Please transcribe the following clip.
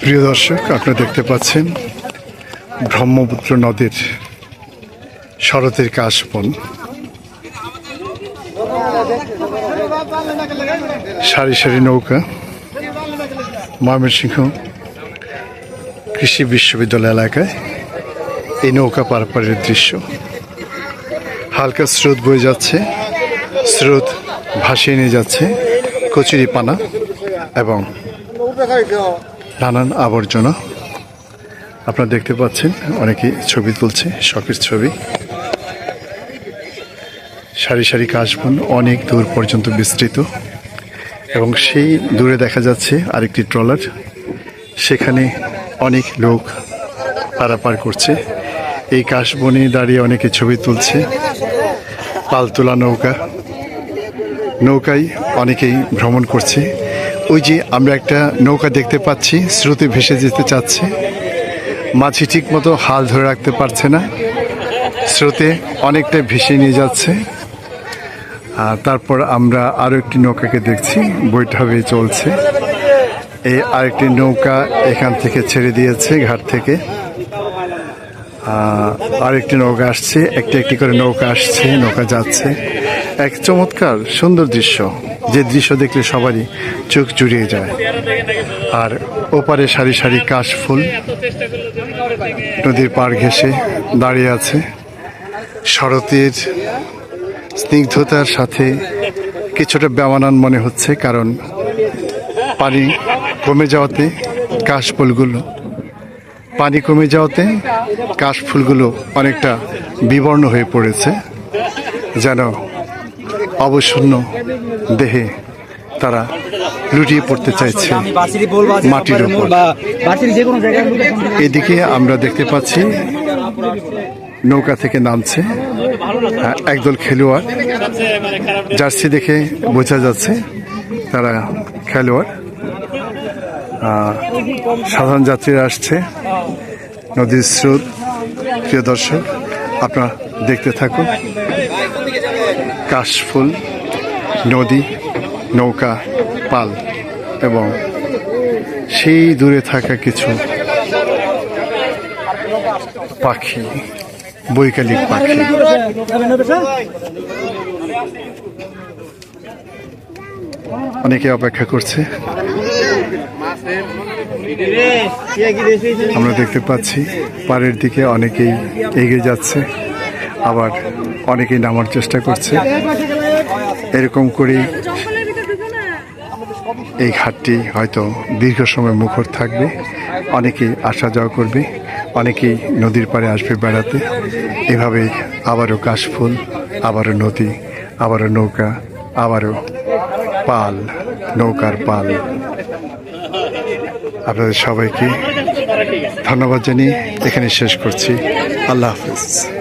প্রিয় দর্শক, আপনারা দেখতে পাচ্ছেন ব্রহ্মপুত্র নদীর শরতের কাশবন। সারি সারি নৌকা, ময়মনসিংহ কৃষি বিশ্ববিদ্যালয় এলাকায় এই নৌকা পারাপারের দৃশ্য। হালকা স্রোত বয়ে যাচ্ছে, স্রোত ভাসিয়ে নিয়ে যাচ্ছে কচুরি পানা এবং নানান আবর্জনা। আপনারা দেখতে পাচ্ছেন অনেকে ছবি তুলছে, শখের ছবি। সারি সারি কাশবন অনেক দূর পর্যন্ত বিস্তৃত। এবং সেই দূরে দেখা যাচ্ছে আরেকটি ট্রলার। সেখানে অনেক লোক পারাপার করছে। এই কাশবনে দাঁড়িয়ে অনেকে ছবি তুলছে। পালতোলা নৌকা। নৌকায় অনেকেই ভ্রমণ করছে। ওই যে আমরা একটা নৌকা দেখতে পাচ্ছি, স্রোতে ভেসে যেতে চাচ্ছে। মাঝি ঠিক মতো হাল ধরে রাখতে পারছে না। স্রোতে অনেকটা ভেসে নিয়ে যাচ্ছে। আর তারপর আমরা আরও একটি নৌকাকে দেখছি হয়ে চলছে। এই আরেকটি নৌকা এখান থেকে ছেড়ে দিয়েছে ঘাট থেকে। আরেকটি নৌকা আসছে, একটি একটি করে নৌকা আসছে, নৌকা যাচ্ছে। এক চমৎকার সুন্দর দৃশ্য। যে দৃশ্য দেখলে সবারই চোখ জুড়িয়ে যায়। আর ওপারে সারি সারি কাশ ফুল। নদীর পাড় ঘেঁষে দাঁড়িয়ে আছে শরতের স্নিগ্ধতার সাথে কিছুটা বেমানান মনে হচ্ছে, কারণ পানি কমে যাওয়াতে কাশফুলগুলো পানি কমে যাওয়াতে কাশফুলগুলো অনেকটা বিবর্ণ হয়ে পড়েছে। যেন অবসন্ন দেহে তারা লুটিয়ে পড়তে চাইছে মাটির উপর। এদিকে আমরা দেখতে পাচ্ছি নৌকা থেকে নামছে হ্যাঁ, একদল খেলোয়াড়। জার্সি দেখে বোঝা যাচ্ছে তারা খেলোয়াড়। সাধারণ যাত্রীরা আসছে। নদীর স্রোত প্রিয় দর্শক আপনারা দেখতে থাকুন। কাশফুল, নদী, নৌকা, পাল এবং সেই দূরে থাকা কিছু পাখি, বৈকালিক পাখি। অনেকে অপেক্ষা করছে। আমরা দেখতে পাচ্ছি, পাড়ের দিকে অনেকেই এগিয়ে যাচ্ছে। আবার অনেকেই নামার চেষ্টা করছে। এরকম করেই এই ঘাটটি হয়তো দীর্ঘ সময় মুখর থাকবে। অনেকেই আসা যাওয়া করবে, অনেকেই নদীর পাড়ে আসবে বেড়াতে। এভাবেই আবারও কাশফুল, আবারও নদী, আবারও নৌকা, আবারও পাল, নৌকার পাল। আপনাদের সবাইকে ধন্যবাদ জানিয়ে এখানে শেষ করছি। আল্লাহ হাফিজ।